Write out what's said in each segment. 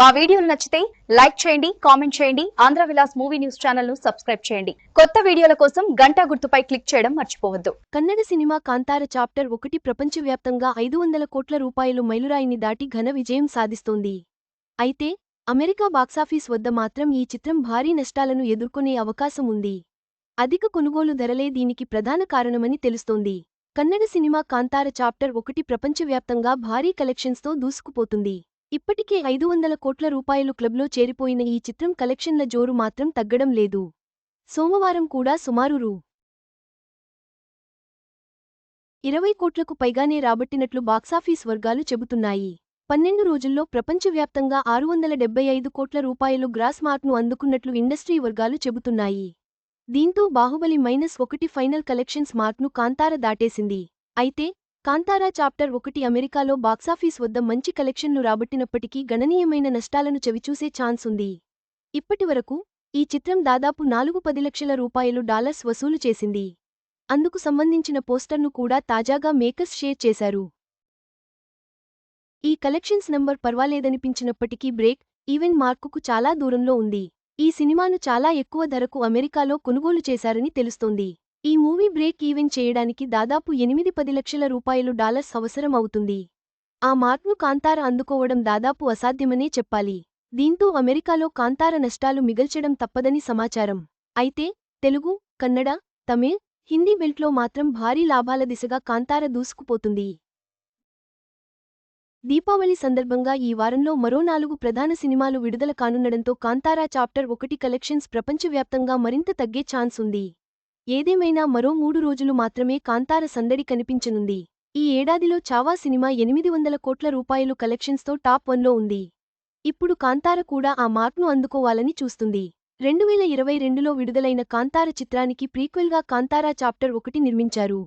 మా వీడియోలు నచ్చితే లైక్ చేయండి కామెంట్ చేయండి ఆంధ్ర విలాస్ మూవీ న్యూస్ ఛానల్ను సబ్స్క్రైబ్ చేయండి. కొత్త వీడియోల కోసం గంట గుర్తుపై క్లిక్ చేయడం మర్చిపోవద్దు. కన్నడ సినిమా కాంతార చాప్టర్ ఒకటి ప్రపంచవ్యాప్తంగా ఐదు వందల కోట్ల రూపాయలు మైలురాయిని దాటి ఘన విజయం సాధిస్తోంది. అయితే అమెరికా బాక్సాఫీస్ వద్ద మాత్రం ఈ చిత్రం భారీ నష్టాలను ఎదుర్కొనే అవకాశం ఉంది. అధిక కొనుగోలు ధరలే దీనికి ప్రధాన కారణమని తెలుస్తోంది. కన్నడ సినిమా కాంతార చాప్టర్ ఒకటి ప్రపంచవ్యాప్తంగా భారీ కలెక్షన్స్తో దూసుకుపోతుంది. ఇప్పటికే ఐదు వందల కోట్ల రూపాయలు క్లబ్లో చేరిపోయిన ఈ చిత్రం కలెక్షన్ల జోరు మాత్రం తగ్గడం లేదు. సోమవారం కూడా సుమారు రూ. ఇరవై కోట్లకు పైగానే రాబట్టినట్లు బాక్సాఫీస్ వర్గాలు చెబుతున్నాయి. పన్నెండు రోజుల్లో ప్రపంచవ్యాప్తంగా ఆరు వందల డెబ్బై ఐదు కోట్ల రూపాయలు గ్రాస్ మార్క్ను అందుకున్నట్లు ఇండస్ట్రీ వర్గాలు చెబుతున్నాయి. దీంతో బాహుబలి మైనస్ ఒకటి ఫైనల్ కలెక్షన్స్ మార్క్ను కాంతార దాటేసింది. అయితే కాంతారా చాప్టర్ ఒకటి అమెరికాలో బాక్సాఫీస్ వద్ద మంచి కలెక్షన్లు రాబట్టినప్పటికీ గణనీయమైన నష్టాలను చవిచూసే ఛాన్స్ ఉంది. ఇప్పటివరకు ఈ చిత్రం దాదాపు నాలుగు పది లక్షల రూపాయలు డాలర్స్ వసూలు చేసింది. అందుకు సంబంధించిన పోస్టర్ను కూడా తాజాగా మేకర్స్ షేర్ చేశారు. ఈ కలెక్షన్స్ నంబర్ పర్వాలేదనిపించినప్పటికీ బ్రేక్ ఈవెన్ మార్కుకు చాలా దూరంలో ఉంది. ఈ సినిమాను చాలా ఎక్కువ ధరకు అమెరికాలో కొనుగోలు చేశారని తెలుస్తోంది. ఈ మూవీ బ్రేక్ ఈవెన్ చేయడానికి దాదాపు ఎనిమిది పది లక్షల రూపాయలు డాలర్స్ అవసరం అవుతుంది. ఆ మార్క్ను కాంతార అందుకోవడం దాదాపు అసాధ్యమనే చెప్పాలి. దీంతో అమెరికాలో కాంతార నష్టాలు మిగల్చడం తప్పదని సమాచారం. అయితే తెలుగు కన్నడ తమిళ్ హిందీ బెల్ట్లో మాత్రం భారీ లాభాల దిశగా కాంతార దూసుకుపోతుంది. దీపావళి సందర్భంగా ఈ వారంలో మరో నాలుగు ప్రధాన సినిమాలు విడుదల కానుండడంతో కాంతారా చాప్టర్ ఒకటి కలెక్షన్స్ ప్రపంచవ్యాప్తంగా మరింత తగ్గే ఛాన్స్ ఉంది. ఏదేమైనా మరో మూడు రోజులు మాత్రమే కాంతార సందడి కనిపించనుంది. ఈ ఏడాదిలో చావా సినిమా ఎనిమిది వందల కోట్ల రూపాయలు కలెక్షన్స్తో టాప్ వన్లో ఉంది. ఇప్పుడు కాంతార కూడా ఆ మార్క్ను అందుకోవాలని చూస్తుంది. రెండువేల ఇరవై రెండులో విడుదలైన కాంతార చిత్రానికి ప్రీక్వెల్గా కాంతారా చాప్టర్ ఒకటి నిర్మించారు.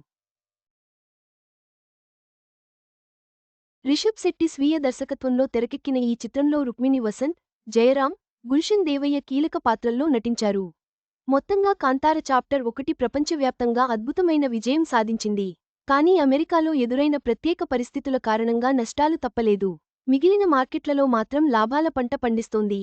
రిషబ్ శెట్టి స్వీయ దర్శకత్వంలో తెరకెక్కిన ఈ చిత్రంలో రుక్మిణి వసంత్ జయరాం గుల్షన్ దేవయ్య కీలక పాత్రల్లో నటించారు. మొత్తంగా కాంతార చాప్టర్ ఒకటి ప్రపంచవ్యాప్తంగా అద్భుతమైన విజయం సాధించింది. కానీ అమెరికాలో ఎదురైన ప్రత్యేక పరిస్థితుల కారణంగా నష్టాలు తప్పలేదు. మిగిలిన మార్కెట్లలో మాత్రం లాభాల పంట పండిస్తోంది.